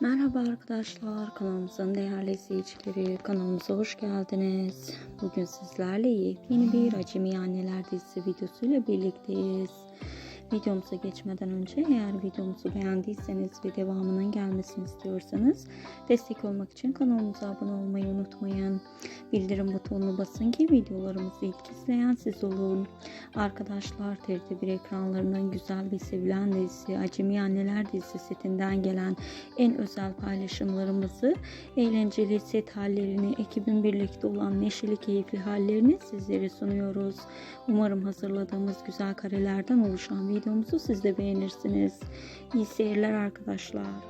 Merhaba arkadaşlar, kanalımızın değerli izleyicileri, kanalımıza hoş geldiniz. Bugün sizlerle yeni bir Acemi Anneler dizisi videosuyla birlikteyiz. Videomuza geçmeden önce eğer videomuzu beğendiyseniz ve devamının gelmesini istiyorsanız destek olmak için kanalımıza abone olmayı unutmayın. Bildirim butonuna basın ki videolarımızı ilk izleyen siz olun. Arkadaşlar TRT1 ekranlarının güzel ve sevilen dizisi Acemi Anneler dizisi setinden gelen en özel paylaşımlarımızı, eğlenceli set hallerini, ekibin birlikte olan neşeli keyifli hallerini sizlere sunuyoruz. Umarım hazırladığımız güzel karelerden oluşan videomuzu siz de beğenirsiniz. İyi seyirler arkadaşlar.